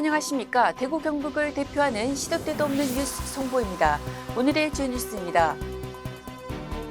안녕하십니까. 대구 경북을 대표하는 시도 때도 없는 뉴스 송보입니다. 오늘의 주 뉴스입니다.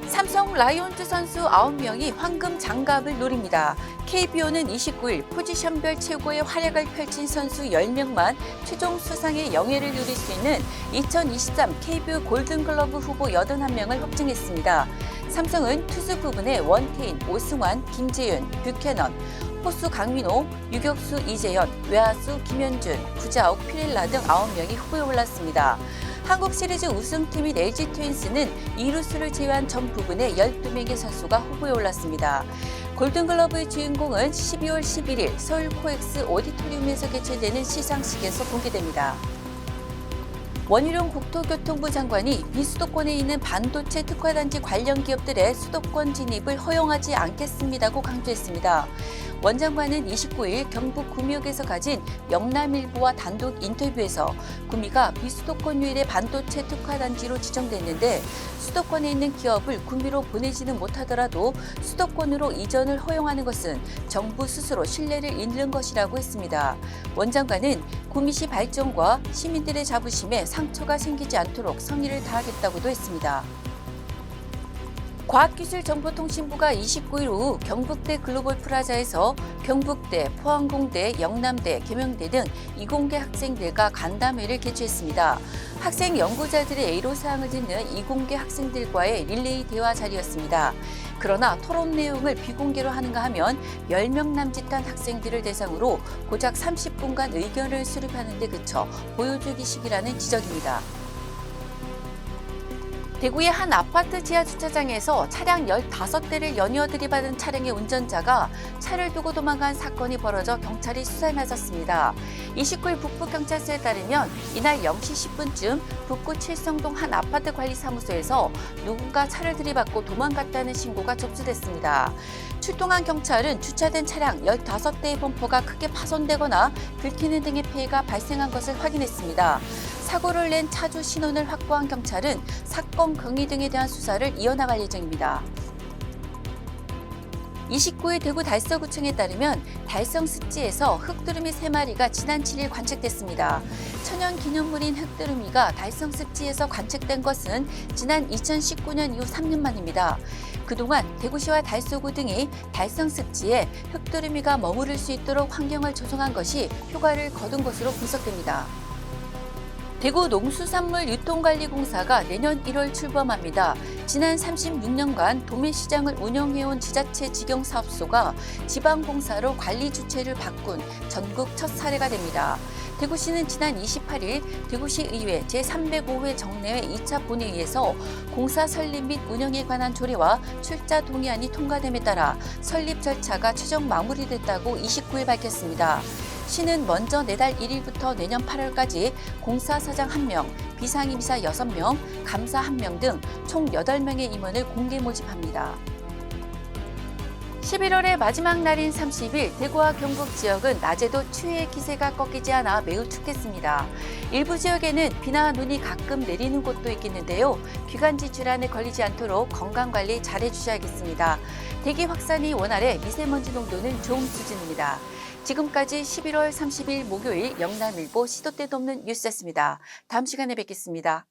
삼성 라이온즈 선수 9명이 황금 장갑을 노립니다. KBO는 29일 포지션별 최고의 활약을 펼친 선수 10명만 최종 수상의 영예를 누릴 수 있는 2023 KBO 골든글러브 후보 81명을 확정했습니다. 삼성은 투수 부분에 원태인, 오승환, 김재윤, 뷰캐넌, 포수 강민호, 유격수 이재현, 외야수 김현준, 구자욱, 피렐라 등 9명이 후보에 올랐습니다. 한국 시리즈 우승팀인 LG 트윈스는 이루수를 제외한 전 부분에 12명의 선수가 후보에 올랐습니다. 골든글러브의 주인공은 12월 11일 서울 코엑스 오디토리움에서 개최되는 시상식에서 공개됩니다. 원희룡 국토교통부 장관이 비수도권에 있는 반도체 특화단지 관련 기업들의 수도권 진입을 허용하지 않겠습니다고 강조했습니다. 원 장관은 29일 경북 구미역에서 가진 영남일보와 단독 인터뷰에서 구미가 비수도권 유일의 반도체 특화단지로 지정됐는데 수도권에 있는 기업을 구미로 보내지는 못하더라도 수도권으로 이전을 허용하는 것은 정부 스스로 신뢰를 잃는 것이라고 했습니다. 원 장관은 구미시 발전과 시민들의 자부심에 상처가 생기지 않도록 성의를 다하겠다고도 했습니다. 과학기술정보통신부가 29일 오후 경북대 글로벌 프라자에서 경북대, 포항공대, 영남대, 계명대 등 이공계 학생들과 간담회를 개최했습니다. 학생 연구자들의 애로사항을 듣는 이공계 학생들과의 릴레이 대화 자리였습니다. 그러나 토론 내용을 비공개로 하는가 하면 10명 남짓한 학생들을 대상으로 고작 30분간 의견을 수립하는 데 그쳐 보여주기식이라는 지적입니다. 대구의 한 아파트 지하 주차장에서 차량 15대를 연이어 들이받은 차량의 운전자가 차를 두고 도망간 사건이 벌어져 경찰이 수사에 나섰습니다. 29일 북부경찰서에 따르면 이날 0시 10분쯤 북구 칠성동 한 아파트 관리사무소에서 누군가 차를 들이받고 도망갔다는 신고가 접수됐습니다. 출동한 경찰은 주차된 차량 15대의 범퍼가 크게 파손되거나 긁히는 등의 피해가 발생한 것을 확인했습니다. 사고를 낸 차주 신원을 확보한 경찰은 사건 경위 등에 대한 수사를 이어나갈 예정입니다. 29일 대구 달서구청에 따르면 달성 습지에서 흑두루미 3마리가 지난 7일 관측됐습니다. 천연 기념물인 흑두루미가 달성 습지에서 관측된 것은 지난 2019년 이후 3년 만입니다. 그동안 대구시와 달서구 등이 달성 습지에 흑두루미가 머무를 수 있도록 환경을 조성한 것이 효과를 거둔 것으로 분석됩니다. 대구 농수산물 유통관리공사가 내년 1월 출범합니다. 지난 36년간 도매시장을 운영해온 지자체 직영사업소가 지방공사로 관리 주체를 바꾼 전국 첫 사례가 됩니다. 대구시는 지난 28일 대구시 의회 제305회 정례회 2차 본회의에서 공사 설립 및 운영에 관한 조례와 출자 동의안이 통과됨에 따라 설립 절차가 최종 마무리됐다고 29일 밝혔습니다. 시는 먼저 내달 1일부터 내년 8월까지 공사 사장 1명, 비상임사 6명, 감사 1명 등 총 8명의 임원을 공개 모집합니다. 11월의 마지막 날인 30일 대구와 경북 지역은 낮에도 추위의 기세가 꺾이지 않아 매우 춥겠습니다. 일부 지역에는 비나 눈이 가끔 내리는 곳도 있겠는데요. 기관지 질환에 걸리지 않도록 건강 관리 잘 해주셔야겠습니다. 대기 확산이 원활해 미세먼지 농도는 좋은 수준입니다. 지금까지 11월 30일 목요일 영남일보 시도 때도 없는 뉴스였습니다. 다음 시간에 뵙겠습니다.